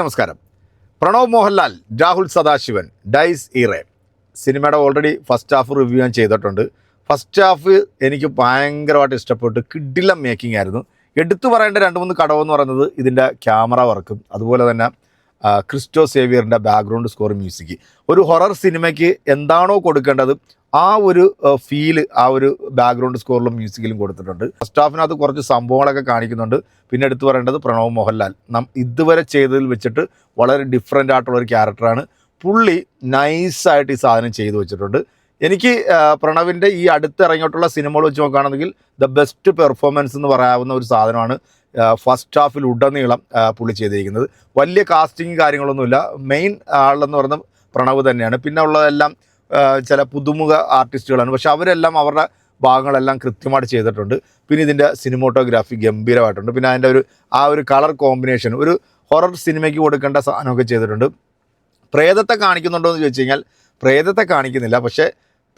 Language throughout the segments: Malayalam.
നമസ്കാരം. പ്രണവ് മോഹൻലാൽ രാഹുൽ സദാശിവൻ ഡൈസ് ഇറേ സിനിമയുടെ ഓൾറെഡി ഫസ്റ്റ് ഹാഫ് റിവ്യൂ ഞാൻ ചെയ്തിട്ടുണ്ട്. ഫസ്റ്റ് ഹാഫ് എനിക്ക് ഭയങ്കരമായിട്ട് ഇഷ്ടപ്പെട്ടു കിഡിലം മേക്കിംഗ് ആയിരുന്നു. എടുത്തു പറയേണ്ട രണ്ട് മൂന്ന് കടവെന്ന് പറയുന്നത് ഇതിന്റെ ക്യാമറ വർക്കും അതുപോലെ തന്നെ ക്രിസ്റ്റോ സേവിയറിന്റെ ബാക്ക്ഗ്രൗണ്ട് സ്കോർ മ്യൂസിക് ഒരു ഹൊറർ സിനിമയ്ക്ക് എന്താണോ കൊടുക്കേണ്ടത് ആ ഒരു ഫീൽ ആ ഒരു ബാക്ക്ഗ്രൗണ്ട് സ്കോറിലും മ്യൂസിക്കിലും കൊടുത്തിട്ടുണ്ട്. ഫസ്റ്റ് ഹാഫിനകത്ത് കുറച്ച് സംഭവങ്ങളൊക്കെ കാണിക്കുന്നുണ്ട്. പിന്നെ എടുത്തു പറയേണ്ടത് പ്രണവ് മോഹൻലാൽ. നം ഇതുവരെ ചെയ്തതിൽ വെച്ചിട്ട് വളരെ ഡിഫറെന്റ് ആയിട്ടുള്ള ഒരു ക്യാരക്ടറാണ് പുള്ളി നൈസായിട്ട് ഈ സാധനം ചെയ്തു വെച്ചിട്ടുണ്ട്. എനിക്ക് പ്രണവിന്റെ ഈ അടുത്തിറങ്ങിയിട്ടുള്ള സിനിമകൾ വെച്ച് നോക്കുകയാണെങ്കിൽ ദ ബെസ്റ്റ് പെർഫോമൻസ് എന്ന് പറയാവുന്ന ഒരു സാധനമാണ് ഫസ്റ്റ് ഹാഫിൽ ഉടനീളം പുള്ളി ചെയ്തിരിക്കുന്നത്. വലിയ കാസ്റ്റിംഗ് കാര്യങ്ങളൊന്നുമില്ല. മെയിൻ ആളെന്ന് പറയുന്നത് പ്രണവ് തന്നെയാണ്. പിന്നെ ഉള്ളതെല്ലാം ചില പുതുമുഖ ആർട്ടിസ്റ്റുകളാണ് പക്ഷെ അവരെല്ലാം അവരുടെ ഭാഗങ്ങളെല്ലാം കൃത്യമായിട്ട് ചെയ്തിട്ടുണ്ട്. പിന്നെ ഇതിന്റെ സിനിമോട്ടോഗ്രാഫി ഗംഭീരമായിട്ടുണ്ട്. പിന്നെ അതിന്റെ ഒരു ആ ഒരു കളർ കോമ്പിനേഷൻ ഒരു ഹൊറർ സിനിമയ്ക്ക് കൊടുക്കേണ്ട സാധനമൊക്കെ ചെയ്തിട്ടുണ്ട്. പ്രേതത്തെ കാണിക്കുന്നുണ്ടോ എന്ന് ചോദിച്ചു കഴിഞ്ഞാൽ പ്രേതത്തെ കാണിക്കുന്നില്ല. പക്ഷേ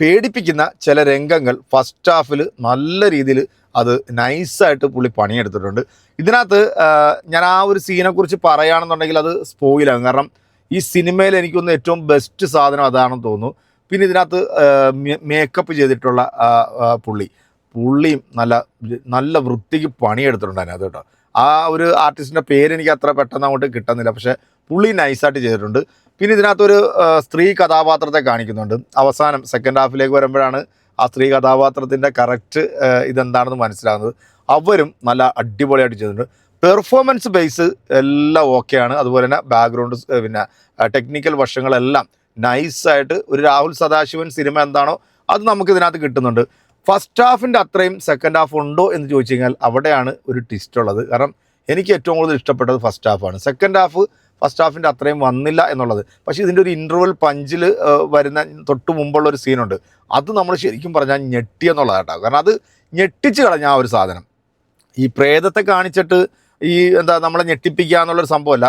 പേടിപ്പിക്കുന്ന ചില രംഗങ്ങൾ ഫസ്റ്റ് ഹാഫിൽ നല്ല രീതിയിൽ അത് നൈസായിട്ട് പുള്ളി പണിയെടുത്തിട്ടുണ്ട്. ഇതിനകത്ത് ഞാൻ ആ ഒരു സീനെക്കുറിച്ച് പറയുകയാണെന്നുണ്ടെങ്കിൽ അത് സ്പോയിലാകും കാരണം ഈ സിനിമയിൽ എനിക്കൊന്ന് ഏറ്റവും ബെസ്റ്റ് സാധനം അതാണെന്ന് തോന്നുന്നു. പിന്നെ ഇതിനകത്ത് മേക്കപ്പ് ചെയ്തിട്ടുള്ള പുള്ളി. പുള്ളിയും നല്ല നല്ല വൃത്തിക്ക് പണിയെടുത്തിട്ടുണ്ട് അതിനകത്ത് കേട്ടോ. ആ ഒരു ആർട്ടിസ്റ്റിന്റെ പേര് എനിക്ക് അത്ര പെട്ടെന്ന് അങ്ങോട്ട് കിട്ടുന്നില്ല. പക്ഷേ പുള്ളി നൈസായിട്ട് ചെയ്തിട്ടുണ്ട്. പിന്നെ ഇതിനകത്തൊരു സ്ത്രീ കഥാപാത്രത്തെ കാണിക്കുന്നുണ്ട്. അവസാനം സെക്കൻഡ് ഹാഫിലേക്ക് വരുമ്പോഴാണ് ആ സ്ത്രീ കഥാപാത്രത്തിന്റെ കറക്റ്റ് ഇതെന്താണെന്ന് മനസ്സിലാകുന്നത്. അവരും നല്ല അടിപൊളിയായിട്ട് ചെയ്തിട്ടുണ്ട്. പെർഫോമൻസ് ബേസ് എല്ലാം ഓക്കെയാണ് അതുപോലെ തന്നെ ബാക്ക്ഗ്രൗണ്ട് പിന്നെ ടെക്നിക്കൽ വശങ്ങളെല്ലാം നൈസായിട്ട് ഒരു രാഹുൽ സദാശിവൻ സിനിമ എന്താണോ അത് നമുക്ക് ഇതിനകത്ത് കിട്ടുന്നുണ്ട്. ഫസ്റ്റ് ഹാഫിന്റെ അത്രയും സെക്കൻഡ് ഹാഫ് ഉണ്ടോ എന്ന് ചോദിച്ചു കഴിഞ്ഞാൽ അവിടെയാണ് ഒരു ട്വിസ്റ്റ് ഉള്ളത്. കാരണം എനിക്ക് ഏറ്റവും കൂടുതൽ ഇഷ്ടപ്പെട്ടത് ഫസ്റ്റ് ഹാഫാണ് സെക്കൻഡ് ഹാഫ് ഫസ്റ്റ് ഹാഫിന്റെ അത്രയും വന്നില്ല എന്നുള്ളത്. പക്ഷേ ഇതിന്റെ ഒരു ഇന്റർവൽ പഞ്ചിൽ വരുന്ന തൊട്ട് മുമ്പുള്ള ഒരു സീനുണ്ട് അത് നമ്മൾ ശരിക്കും പറഞ്ഞാൽ ഞെട്ടി എന്നുള്ളതാണ് കാരണം അത് ഞെട്ടിച്ച് കളഞ്ഞ ആ ഒരു സാധനം. ഈ പ്രേതത്തെ കാണിച്ചിട്ട് ഈ എന്താ നമ്മളെ ഞെട്ടിപ്പിക്കുക എന്നുള്ളൊരു സംഭവമല്ല.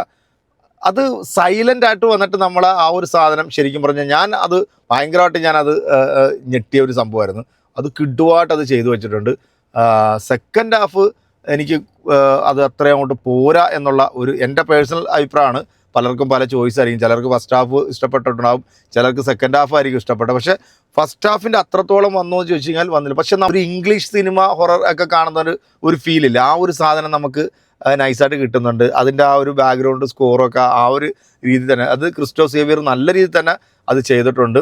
അത് സൈലന്റ് ആയിട്ട് വന്നിട്ട് നമ്മൾ ആ ഒരു സാധനം ശരിക്കും പറഞ്ഞാൽ ഞാൻ അത് ഭയങ്കരമായിട്ട് ഞാനത് ഞെട്ടിയ ഒരു സംഭവമായിരുന്നു. അത് കിഡുവായിട്ട് അത് ചെയ്തു വെച്ചിട്ടുണ്ട്. സെക്കൻഡ് ഹാഫ് എനിക്ക് അത് അത്ര അങ്ങോട്ട് പോരാ എന്നുള്ള ഒരു എന്റെ പേഴ്സണൽ അഭിപ്രായമാണ്. പലർക്കും പല ചോയ്സ് ആയിരിക്കും. ചിലർക്ക് ഫസ്റ്റ് ഹാഫ് ഇഷ്ടപ്പെട്ടിട്ടുണ്ടാവും. ചിലർക്ക് സെക്കൻഡ് ഹാഫ് ആയിരിക്കും ഇഷ്ടപ്പെട്ടത്. പക്ഷേ ഫസ്റ്റ് ഹാഫിന്റെ അത്രത്തോളം വന്നു എന്ന് ചോദിച്ചു കഴിഞ്ഞാൽ വന്നില്ല. പക്ഷേ ഒരു ഇംഗ്ലീഷ് സിനിമ ഹൊറർ ഒക്കെ കാണുന്ന ഒരു ഒരു ഫീലില്ല ആ ഒരു സാധനം നമുക്ക് നൈസായിട്ട് കിട്ടുന്നുണ്ട്. അതിന്റെ ആ ഒരു ബാക്ക്ഗ്രൗണ്ട് സ്കോറൊക്കെ ആ ഒരു രീതി തന്നെ. അത് ക്രിസ്റ്റോ സേവിയർ നല്ല രീതിയിൽ തന്നെ അത് ചെയ്തിട്ടുണ്ട്.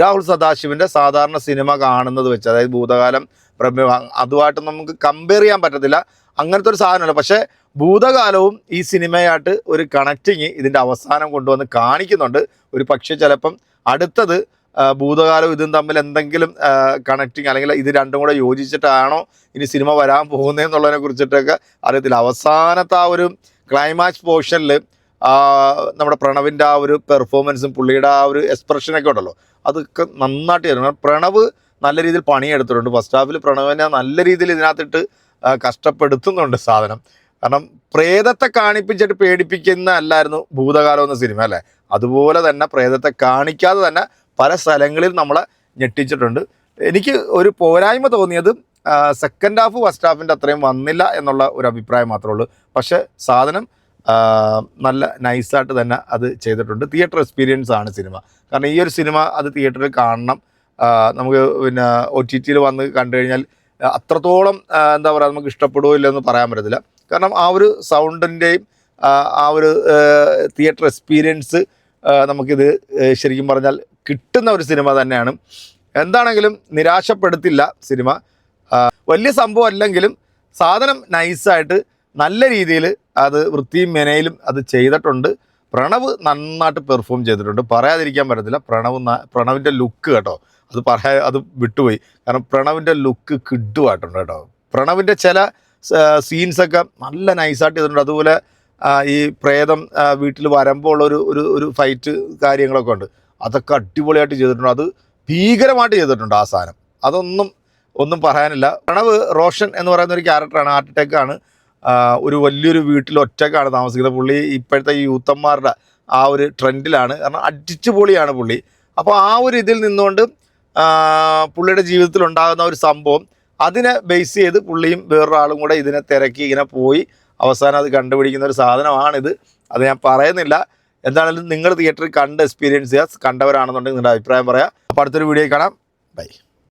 രാഹുൽ സദാശിവന്റെ സാധാരണ സിനിമ കാണുന്നത് വെച്ച് അതായത് ഭൂതകാലം പ്രമേയ അതുമായിട്ട് നമുക്ക് കമ്പയർ ചെയ്യാൻ പറ്റത്തില്ല. അങ്ങനത്തെ ഒരു സാധനമല്ല. പക്ഷേ ഭൂതകാലവും ഈ സിനിമയായിട്ട് ഒരു കണക്റ്റിങ് ഇതിന്റെ അവസാനം കൊണ്ടുവന്ന് കാണിക്കുന്നുണ്ട്. ഒരു പക്ഷേ ചിലപ്പം അടുത്തത് ഭൂതകാലവും ഇതും തമ്മിൽ എന്തെങ്കിലും കണക്റ്റിങ് അല്ലെങ്കിൽ ഇത് രണ്ടും കൂടെ യോജിച്ചിട്ടാണോ ഇനി സിനിമ വരാൻ പോകുന്നതെന്നുള്ളതിനെ കുറിച്ചിട്ടൊക്കെ അറിയത്തില്ല. അവസാനത്തെ ആ ഒരു ക്ലൈമാക്സ് പോർഷനിൽ നമ്മുടെ പ്രണവിന്റെ ആ ഒരു പെർഫോമൻസും പുള്ളിയുടെ ആ ഒരു എക്സ്പ്രഷനൊക്കെ ഉണ്ടല്ലോ. അതൊക്കെ നന്നായിട്ട് ചെയ്തു. കാരണം പ്രണവ് നല്ല രീതിയിൽ പണിയെടുത്തിട്ടുണ്ട്. ഫസ്റ്റ് ഹാഫിൽ പ്രണവിനെ നല്ല രീതിയിൽ ഇതിനകത്തിട്ട് കഷ്ടപ്പെടുത്തുന്നുണ്ട് സാധനം. കാരണം പ്രേതത്തെ കാണിപ്പിച്ചിട്ട് പേടിപ്പിക്കുന്ന അല്ലായിരുന്നു ഭൂതകാലം എന്ന സിനിമ അല്ലേ? അതുപോലെ തന്നെ പ്രേതത്തെ കാണിക്കാതെ തന്നെ പല സ്ഥലങ്ങളിൽ നമ്മളെ ഞെട്ടിച്ചിട്ടുണ്ട്. എനിക്ക് ഒരു പോരായ്മ തോന്നിയത് സെക്കൻഡ് ഹാഫ് ഫസ്റ്റ് ഹാഫിന്റെ അത്രയും വന്നില്ല എന്നുള്ള ഒരു അഭിപ്രായം മാത്രമേ ഉള്ളൂ. പക്ഷേ സാധനം നല്ല നൈസായിട്ട് തന്നെ അത് ചെയ്തിട്ടുണ്ട്. തിയേറ്റർ എക്സ്പീരിയൻസ് ആണ് സിനിമ. കാരണം ഈ ഒരു സിനിമ അത് തിയേറ്ററിൽ കാണണം. നമുക്ക് പിന്നെ ഒ ടി ടിയിൽ വന്ന് കണ്ടു കഴിഞ്ഞാൽ അത്രത്തോളം എന്താ പറയുക നമുക്ക് ഇഷ്ടപ്പെടുമോ ഇല്ലെന്ന് പറയാൻ പറ്റത്തില്ല. കാരണം ആ ഒരു സൗണ്ടിന്റെയും ആ ഒരു തിയേറ്റർ എക്സ്പീരിയൻസ് നമുക്കിത് ശരിക്കും പറഞ്ഞാൽ കിട്ടുന്ന ഒരു സിനിമ തന്നെയാണ്. എന്താണെങ്കിലും നിരാശപ്പെടുത്തില്ല സിനിമ. വലിയ സംഭവം അല്ലെങ്കിലും സാധനം നൈസായിട്ട് നല്ല രീതിയിൽ അത് വൃത്തിയും മെനയിലും അത് ചെയ്തിട്ടുണ്ട്. പ്രണവ് നന്നായിട്ട് പെർഫോം ചെയ്തിട്ടുണ്ട്. പറയാതിരിക്കാൻ പറ്റത്തില്ല. പ്രണവ് പ്രണവിന്റെ ലുക്ക് കേട്ടോ. അത് പറയാ അത് വിട്ടുപോയി. കാരണം പ്രണവിന്റെ ലുക്ക് കിഡുമായിട്ടുണ്ട് കേട്ടോ. പ്രണവിന്റെ ചില സീൻസൊക്കെ നല്ല നൈസായിട്ട് ചെയ്തിട്ടുണ്ട്. അതുപോലെ ഈ പ്രേതം വീട്ടിൽ വരുമ്പോൾ ഒരു ഒരു ഫൈറ്റ് കാര്യങ്ങളൊക്കെ ഉണ്ട്. അതൊക്കെ അടിപൊളിയായിട്ട് ചെയ്തിട്ടുണ്ട്. അത് ഭീകരമായിട്ട് ചെയ്തിട്ടുണ്ട് ആ സാധനം. അതൊന്നും ഒന്നും പറയാനില്ല. പ്രണവ് റോഷൻ എന്ന് പറയുന്ന ഒരു ക്യാരക്ടറാണ് ആർട്ടിടെക്കാണ് ഒരു വലിയൊരു വീട്ടിൽ ഒറ്റക്കാണ് താമസിക്കുന്നത്. പുള്ളി ഇപ്പോഴത്തെ യൂത്തന്മാരുടെ ആ ഒരു ട്രെൻഡിലാണ്. കാരണം അടിച്ചു പൊളിയാണ് പുള്ളി. അപ്പോൾ ആ ഒരു ഇതിൽ നിന്നുകൊണ്ട് പുള്ളിയുടെ ജീവിതത്തിൽ ഉണ്ടാകുന്ന ഒരു സംഭവം അതിനെ ബേസ് ചെയ്ത് പുള്ളിയും വേറൊരാളും കൂടെ ഇതിനെ തിരക്കി ഇങ്ങനെ പോയി. അവസാനം അത് കണ്ടുപിടിക്കുന്ന ഒരു സാധനമാണിത്. അത് ഞാൻ പറയുന്നില്ല. എന്താണെങ്കിലും നിങ്ങൾ തിയേറ്ററിൽ കണ്ട് എക്സ്പീരിയൻസ് ചെയ്യുക. കണ്ടവരാണെന്നുണ്ടെങ്കിൽ നിങ്ങളുടെ അഭിപ്രായം പറയാം. അപ്പോൾ അടുത്തൊരു വീഡിയോ കാണാം. ബൈ